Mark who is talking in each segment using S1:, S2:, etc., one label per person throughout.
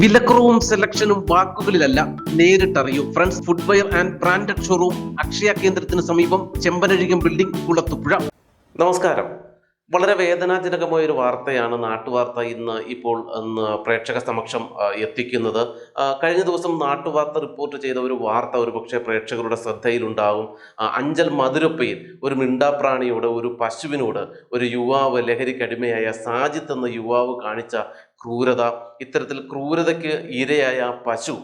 S1: വിലക്കുറവും സെലക്ഷനും വാക്കുകളിലല്ല നേരിട്ടറിയൂ. Friends footwear and branded showroom Akshaya കേന്ദ്രത്തിന് സമീപം ചെമ്പനഴികം ബിൽഡിംഗ് കുളത്തുപുഴ. നമസ്കാരം. വളരെ വേദനാജനകമായ ഒരു വാർത്തയാണ് നാട്ടുവാർത്ത ഇന്ന് ഇപ്പോൾ പ്രേക്ഷക സമക്ഷം എത്തിക്കുന്നത്. കഴിഞ്ഞ ദിവസം നാട്ടുവാർത്ത റിപ്പോർട്ട് ചെയ്ത ഒരു വാർത്ത ഒരു പക്ഷേ പ്രേക്ഷകരുടെ ശ്രദ്ധയിലുണ്ടാകും. അഞ്ചൽ മധുരപ്പയിൽ ഒരു മിണ്ടാപ്രാണിയോട് ഒരു പശുവിനോട് ഒരു യുവാവ് ലഹരിക്കടിമയായ സാജിത്ത് എന്ന യുവാവ് കാണിച്ച ക്രൂരത ഇത്തരത്തിൽ ക്രൂരതയ്ക്ക് ഇരയായ പശു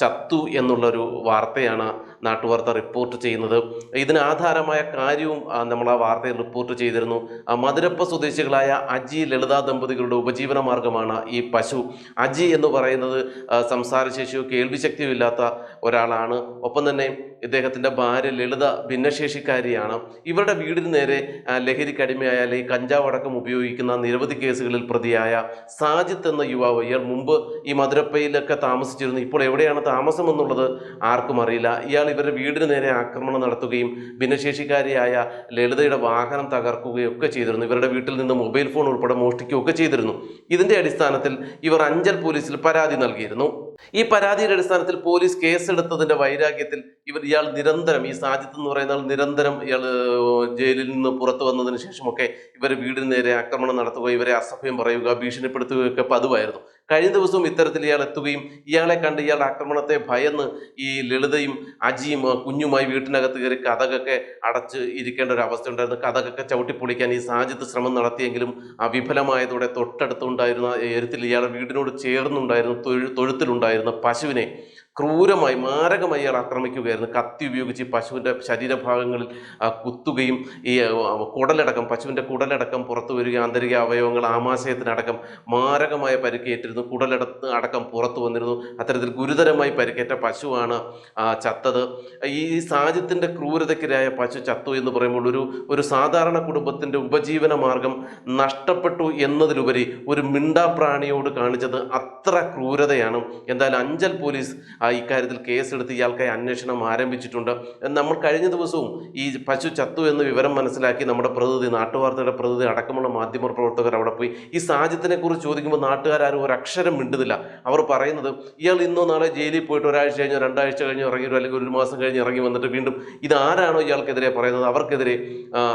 S1: ചത്തു എന്നുള്ളൊരു വാർത്തയാണ് നാട്ടുവാർത്ത റിപ്പോർട്ട് ചെയ്യുന്നത്. ഇതിന് ആധാരമായ കാര്യവും നമ്മൾ ആ വാർത്തയിൽ റിപ്പോർട്ട് ചെയ്തിരുന്നു. മധുരപ്പ സ്വദേശികളായ അജി ലളിത ദമ്പതികളുടെ ഉപജീവന മാർഗമാണ് ഈ പശു. അജി എന്ന് പറയുന്നത് സംസാരശേഷിയോ കേൾവിശക്തിയോ ഇല്ലാത്ത ഒരാളാണ്. ഒപ്പം തന്നെ ഇദ്ദേഹത്തിന്റെ ഭാര്യ ലളിത ഭിന്നശേഷിക്കാരിയാണ്. ഇവരുടെ വീടിന് നേരെ ലഹരി ലഹരിക്കടിമയായ അല്ലെങ്കിൽ കഞ്ചാവ് അടക്കം ഉപയോഗിക്കുന്ന നിരവധി കേസുകളിൽ പ്രതിയായ സാജിത്ത് എന്ന യുവാവ് ഇയാൾ മുമ്പ് ഈ മധുരപ്പയിലൊക്കെ താമസിച്ചിരുന്നു. ഇപ്പോൾ എവിടെയാണ് താമസം എന്നുള്ളത് ആർക്കും അറിയില്ല. ഇയാൾ ഇവരുടെ വീടിന് നേരെ ആക്രമണം നടത്തുകയും ഭിന്നശേഷിക്കാരിയായ ലളിതയുടെ വാഹനം തകർക്കുകയും ഒക്കെ ചെയ്തിരുന്നു. ഇവരുടെ വീട്ടിൽ നിന്ന് മൊബൈൽ ഫോൺ ഉൾപ്പെടെ മോഷ്ടിക്കുകയൊക്കെ ചെയ്തിരുന്നു. ഇതിന്റെ അടിസ്ഥാനത്തിൽ ഇവർ അഞ്ചൽ പോലീസിൽ പരാതി നൽകിയിരുന്നു. ഈ പരാതിയുടെ അടിസ്ഥാനത്തിൽ പോലീസ് കേസെടുത്തതിന്റെ വൈരാഗ്യത്തിൽ ഇവർ ഇയാൾ നിരന്തരം ഈ സാജിത്ത് എന്ന് പറയുന്ന ആൾ നിരന്തരം ഇയാൾ ജയിലിൽ നിന്ന് പുറത്തു വന്നതിന് ശേഷമൊക്കെ ഇവർ വീടിന് നേരെ ആക്രമണം നടത്തുക ഇവരെ അസഭ്യം പറയുക ഭീഷണിപ്പെടുത്തുകയൊക്കെ പതിവായിരുന്നു. കഴിഞ്ഞ ദിവസവും ഇത്തരത്തിൽ ഇയാൾ എത്തുകയും ഇയാളെ കണ്ട് ഇയാളുടെ ആക്രമണത്തെ ഭയന്ന് ഈ ലളിതയും അജിയും കുഞ്ഞുമായി വീട്ടിനകത്ത് കയറി കഥകൊക്കെ അടച്ച് ഇരിക്കേണ്ട ഒരു അവസ്ഥ ഉണ്ടായിരുന്നു. കഥകൊക്കെ ചവിട്ടിപ്പൊളിക്കാൻ ഈ സാജിത്ത് ശ്രമം നടത്തിയെങ്കിലും വിഫലമായതോടെ തൊട്ടടുത്തുണ്ടായിരുന്ന എരുത്തിൽ ഇയാളുടെ വീടിനോട് ചേർന്നുണ്ടായിരുന്ന തൊഴു തൊഴുത്തിലുണ്ടായിരുന്ന പശുവിനെ ക്രൂരമായി മാരകമായി ഇയാൾ ആക്രമിക്കുകയായിരുന്നു. കത്തി ഉപയോഗിച്ച് പശുവിന്റെ ശരീരഭാഗങ്ങളിൽ കുത്തുകയും ഈ കുടലടക്കം പശുവിന്റെ കുടലടക്കം പുറത്തു വരികയും ആന്തരിക അവയവങ്ങൾ ആമാശയത്തിനടക്കം മാരകമായ പരിക്കേറ്റിരുന്നു. കുടലടത്ത് അടക്കം പുറത്തു വന്നിരുന്നു. അത്തരത്തിൽ ഗുരുതരമായി പരിക്കേറ്റ പശുവാണ് ചത്തത്. ഈ സാജിത്തിന്റെ ക്രൂരതയ്ക്കിരായ പശു ചത്തു എന്ന് പറയുമ്പോൾ ഒരു ഒരു സാധാരണ കുടുംബത്തിന്റെ ഉപജീവന മാർഗം നഷ്ടപ്പെട്ടു എന്നതിലുപരി ഒരു മിണ്ടാപ്രാണിയോട് കാണിച്ചത് അത്ര ക്രൂരതയാണ്. എന്തായാലും അഞ്ചൽ പോലീസ് ഇക്കാര്യത്തിൽ കേസെടുത്ത് ഇയാൾക്കായി അന്വേഷണം ആരംഭിച്ചിട്ടുണ്ട്. നമ്മൾ കഴിഞ്ഞ ദിവസവും ഈ പശു ചത്തു എന്ന വിവരം മനസ്സിലാക്കി നമ്മുടെ പ്രതിനിധി നാട്ടുവാർത്തയുടെ പ്രതിനിധി അടക്കമുള്ള മാധ്യമ പ്രവർത്തകർ അവിടെ പോയി. ഈ സാഹചര്യത്തിനെക്കുറിച്ച് കുറിച്ച് ചോദിക്കുമ്പോൾ നാട്ടുകാരും ഒരു അക്ഷരം മിണ്ടുന്നില്ല. അവർ പറയുന്നത് ഇയാൾ ഇന്നോ നാളെ ജയിലിൽ പോയിട്ട് ഒരാഴ്ച കഴിഞ്ഞോ രണ്ടാഴ്ച കഴിഞ്ഞോ ഇറങ്ങി അല്ലെങ്കിൽ ഒരു മാസം കഴിഞ്ഞ് ഇറങ്ങി വന്നിട്ട് വീണ്ടും ഇതാരാണോ ഇയാൾക്കെതിരെ പറയുന്നത്? അവർക്കെതിരെ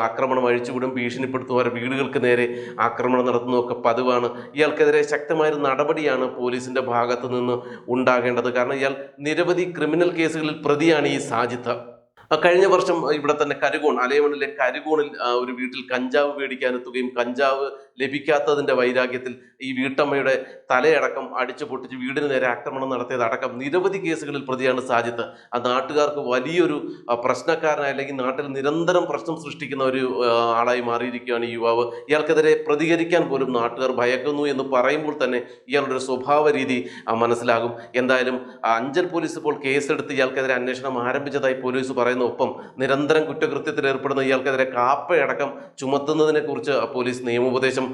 S1: ആക്രമണം അഴിച്ചുവിടും ഭീഷണിപ്പെടുത്തും അവരുടെ വീടുകൾക്ക് നേരെ ആക്രമണം നടത്തുന്നതൊക്കെ പതിവാണ്. ഇയാൾക്കെതിരെ ശക്തമായൊരു നടപടിയാണ് പോലീസിന്റെ ഭാഗത്തു നിന്ന് ഉണ്ടാകേണ്ടത്. കാരണം ഇയാൾ നിരവധി ക്രിമിനൽ കേസുകളിൽ പ്രതിയാണ് ഈ സാജിത്ത്. കഴിഞ്ഞ വർഷം ഇവിടെ തന്നെ കരുകോൺ അലയമണിലെ കരുകോണിൽ ഒരു വീട്ടിൽ കഞ്ചാവ് മേടിക്കാനെത്തുകയും കഞ്ചാവ് ലഭിക്കാത്തതിന്റെ വൈരാഗ്യത്തിൽ ഈ വീട്ടമ്മയുടെ തലയടക്കം അടിച്ചു പൊട്ടിച്ച് വീടിന് നേരെ ആക്രമണം നടത്തിയതടക്കം നിരവധി കേസുകളിൽ പ്രതിയാണ് സാജിത്ത്. ആ നാട്ടുകാർക്ക് വലിയൊരു പ്രശ്നക്കാരനായ അല്ലെങ്കിൽ നാട്ടിൽ നിരന്തരം പ്രശ്നം സൃഷ്ടിക്കുന്ന ഒരു ആളായി മാറിയിരിക്കുകയാണ് ഈ യുവാവ്. ഇയാൾക്കെതിരെ പ്രതികരിക്കാൻ പോലും നാട്ടുകാർ ഭയക്കുന്നു എന്ന് പറയുമ്പോൾ തന്നെ ഇയാളുടെ ഒരു സ്വഭാവ രീതി മനസ്സിലാകും. എന്തായാലും അഞ്ചൽ പോലീസ് ഇപ്പോൾ കേസെടുത്ത് ഇയാൾക്കെതിരെ അന്വേഷണം ആരംഭിച്ചതായി പോലീസ് പറയുന്നു. ഒപ്പം നിരന്തരം കുറ്റകൃത്യത്തിൽ ഏർപ്പെടുന്ന ഇയാൾക്കെതിരെ കാപ്പയടക്കം ചുമത്തുന്നതിനെ കുറിച്ച് പോലീസ് നിയമോപദേശം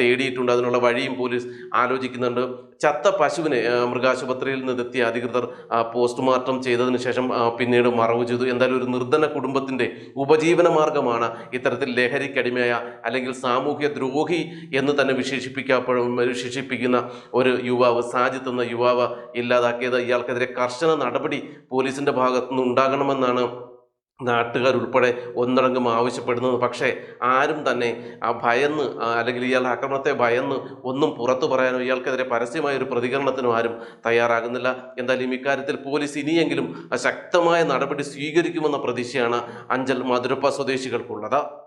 S1: തേടിയിട്ടുണ്ട്. അതിനുള്ള വഴിയും പോലീസ് ആലോചിക്കുന്നുണ്ട്. ചത്ത പശുവിനെ മൃഗാശുപത്രിയിൽ നിന്നെത്തിയ അധികൃതർ പോസ്റ്റ്മോർട്ടം ചെയ്തതിന് ശേഷം പിന്നീട് മറവ് ചെയ്തു. എന്തായാലും ഒരു നിർധന കുടുംബത്തിന്റെ ഉപജീവന മാർഗമാണ് ഇത്തരത്തിൽ ലഹരിക്കടിമയായ അല്ലെങ്കിൽ സാമൂഹ്യ ദ്രോഹി എന്ന് തന്നെ വിശേഷിപ്പിക്കപ്പെടും വിശേഷിപ്പിക്കുന്ന ഒരു യുവാവ് സാജിത്ത് എന്ന യുവാവ് ഇല്ലാതാക്കിയത്. ഇയാൾക്കെതിരെ കർശന നടപടി പോലീസിന്റെ ഭാഗത്തുനിന്ന് ഉണ്ടാകണമെന്നാണ് നാട്ടുകാരുൾപ്പെടെ ഒന്നടങ്കം ആവശ്യപ്പെടുന്നത്. പക്ഷേ ആരും തന്നെ ആ ഭയന്ന് അല്ലെങ്കിൽ ഇയാളുടെ ആക്രമണത്തെ ഭയന്ന് ഒന്നും പുറത്തു പറയാനോ ഇയാൾക്കെതിരെ പരസ്യമായ ഒരു പ്രതികരണത്തിനും ആരും തയ്യാറാകുന്നില്ല. എന്തായാലും ഇക്കാര്യത്തിൽ പോലീസ് ഇനിയെങ്കിലും ശക്തമായ നടപടി സ്വീകരിക്കുമെന്ന പ്രതീക്ഷയാണ് അഞ്ചൽ മധുരപ്പ സ്വദേശികൾക്കുള്ളത്.